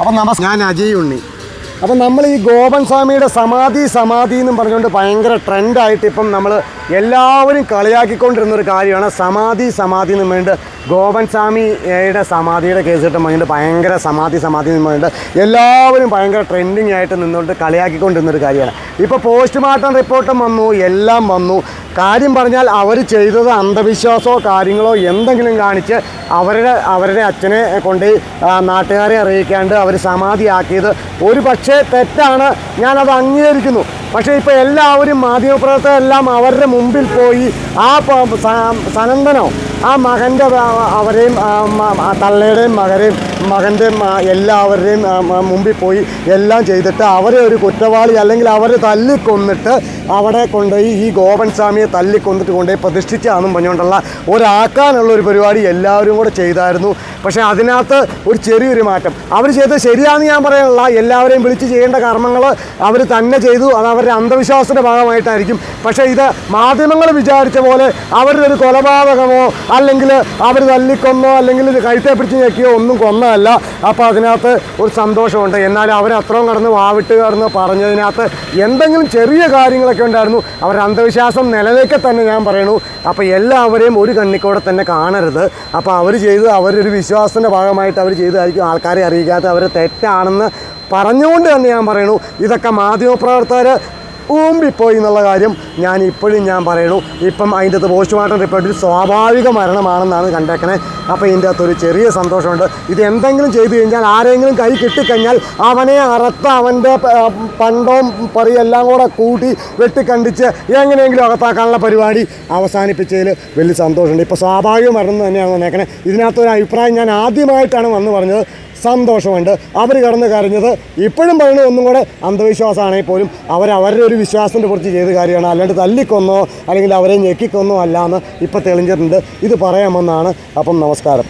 അപ്പം നമസ് ഞാൻ അജയ് ഉണ്ണി. അപ്പം നമ്മൾ ഈ ഗോപൻ സ്വാമിയുടെ സമാധി സമാധി എന്നും പറഞ്ഞുകൊണ്ട് ഭയങ്കര ട്രെൻഡായിട്ട് ഇപ്പം നമ്മൾ എല്ലാവരും കളിയാക്കിക്കൊണ്ടിരുന്ന ഒരു കാര്യമാണ് സമാധി സമാധി എന്ന് വേണ്ടി ഗോപൻ സ്വാമിയുടെ സമാധിയുടെ കേസ് കിട്ടും പറഞ്ഞിട്ട് ഭയങ്കര സമാധി സമാധി എന്ന് പറഞ്ഞിട്ട് എല്ലാവരും ഭയങ്കര ട്രെൻഡിങ് ആയിട്ട് നിന്നുകൊണ്ട് കളിയാക്കിക്കൊണ്ടിരുന്നൊരു കാര്യമാണ്. ഇപ്പോൾ പോസ്റ്റ്മോർട്ടം റിപ്പോർട്ടും വന്നു എല്ലാം വന്നു. കാര്യം പറഞ്ഞാൽ അവർ ചെയ്തത് അന്ധവിശ്വാസമോ കാര്യങ്ങളോ എന്തെങ്കിലും കാണിച്ച് അവരുടെ അവരുടെ അച്ഛനെ കൊണ്ട് നാട്ടുകാരെ അറിയിക്കാണ്ട് അവർ സമാധിയാക്കിയത്. ഒരു പക്ഷേ തെറ്റാണ്. ഞാനത് അംഗീകരിക്കുന്നു. പക്ഷേ ഇപ്പോൾ എല്ലാവരും മാധ്യമപ്രവർത്തകരെല്ലാം അവരുടെ മുമ്പിൽ പോയി ആ സനന്ദനോ ആ മകന്റെ അവരെയും തള്ളയുടെയും മകരെയും മകന്റെയും ആ, എല്ലാവരുടെയും മുമ്പിൽ പോയി എല്ലാം ചെയ്തിട്ട് അവരെ ഒരു കുറ്റവാളി അല്ലെങ്കിൽ അവരെ തല്ലിക്കൊന്നിട്ട് അവിടെ കൊണ്ടുപോയി ഈ ഗോപൻ സ്വാമിയെ തല്ലിക്കൊന്നിട്ട് കൊണ്ടുപോയി പ്രതിഷ്ഠിച്ചാണെന്നും പറഞ്ഞുകൊണ്ടുള്ള ഒരാക്കാനുള്ള ഒരു പരിപാടി എല്ലാവരും കൂടെ ചെയ്തായിരുന്നു. പക്ഷേ അതിനകത്ത് ഒരു ചെറിയൊരു മാറ്റം. അവർ ചെയ്തത് ശരിയാണെന്ന് ഞാൻ പറയാനുള്ള എല്ലാവരെയും വിളിച്ച് ചെയ്യേണ്ട കർമ്മങ്ങൾ അവർ തന്നെ ചെയ്തു. അത് അവരുടെ അന്ധവിശ്വാസത്തിന്റെ ഭാഗമായിട്ടായിരിക്കും. പക്ഷേ ഇത് മാധ്യമങ്ങൾ വിചാരിച്ച പോലെ അവരുടെ ഒരു കൊലപാതകമോ അല്ലെങ്കിൽ അവർ തല്ലിക്കൊന്നോ അല്ലെങ്കിൽ കഴുത്തെ പിടിച്ച് ഞെക്കിയോ ഒന്നും കൊന്നതല്ല. അപ്പോൾ അതിനകത്ത് ഒരു സന്തോഷമുണ്ട്. എന്നാൽ അവർ അത്രയും കടന്ന് വാവിട്ട് കടന്ന് പറഞ്ഞതിനകത്ത് എന്തെങ്കിലും ചെറിയ കാര്യങ്ങളൊക്കെ ഉണ്ടായിരുന്നു. അവരുടെ അന്ധവിശ്വാസം നിലനിൽക്കെ തന്നെ ഞാൻ പറയണു അപ്പോൾ എല്ലാവരെയും ഒരു കണ്ണിക്കൂടെ തന്നെ കാണരുത്. അപ്പോൾ അവർ ചെയ്ത് അവരൊരു വിശ്വാസത്തിന്റെ ഭാഗമായിട്ട് അവർ ചെയ്തതായിരിക്കും. ആൾക്കാരെ അറിയിക്കാത്ത അവർ തെറ്റാണെന്ന് പറഞ്ഞുകൊണ്ട് തന്നെ ഞാൻ പറയണു ഇതൊക്കെ മാധ്യമപ്രവർത്തകർ ഊമ്പിപ്പോയി എന്നുള്ള കാര്യം ഞാൻ ഇപ്പോഴും ഞാൻ പറയണു ഇപ്പം അതിന്റെ അകത്ത് പോസ്റ്റ്മോർട്ടം റിപ്പോർട്ടിൽ സ്വാഭാവിക മരണമാണെന്നാണ് കണ്ടേക്കണേ. അപ്പോൾ ഇതിന്റെ അകത്ത് ഒരു ചെറിയ സന്തോഷമുണ്ട്. ഇത് എന്തെങ്കിലും ചെയ്തു കഴിഞ്ഞാൽ ആരെങ്കിലും കൈ കിട്ടിക്കഴിഞ്ഞാൽ അവനെ അറുത്ത അവന്റെ പണ്ടവും പറിയെല്ലാം കൂടെ കൂട്ടി വെട്ടിക്കണ്ടിച്ച് എങ്ങനെയെങ്കിലും അകത്താക്കാനുള്ള പരിപാടി അവസാനിപ്പിച്ചതിൽ വലിയ സന്തോഷമുണ്ട്. ഇപ്പോൾ സ്വാഭാവിക മരണം തന്നെയാണ് വന്നേക്കണേ ഇതിനകത്തൊരു അഭിപ്രായം ഞാൻ ആദ്യമായിട്ടാണ് വന്ന് പറഞ്ഞത്. സന്തോഷമുണ്ട്. അവർ കടന്ന് കരഞ്ഞത് ഇപ്പോഴും പറയുന്നത് ഒന്നും കൂടെ അന്ധവിശ്വാസമാണെങ്കിൽ പോലും അവരുടെ ഒരു വിശ്വാസത്തിന്റെ കുറിച്ച് ചെയ്ത കാര്യമാണ്. അല്ലാണ്ട് തല്ലിക്കൊന്നോ അല്ലെങ്കിൽ അവരെ ഞെക്കിക്കൊന്നോ അല്ല എന്ന് ഇപ്പോൾ തെളിഞ്ഞിട്ടുണ്ട്. ഇത് പറയാമെന്നാണ് അപ്പം നമസ്കാരം.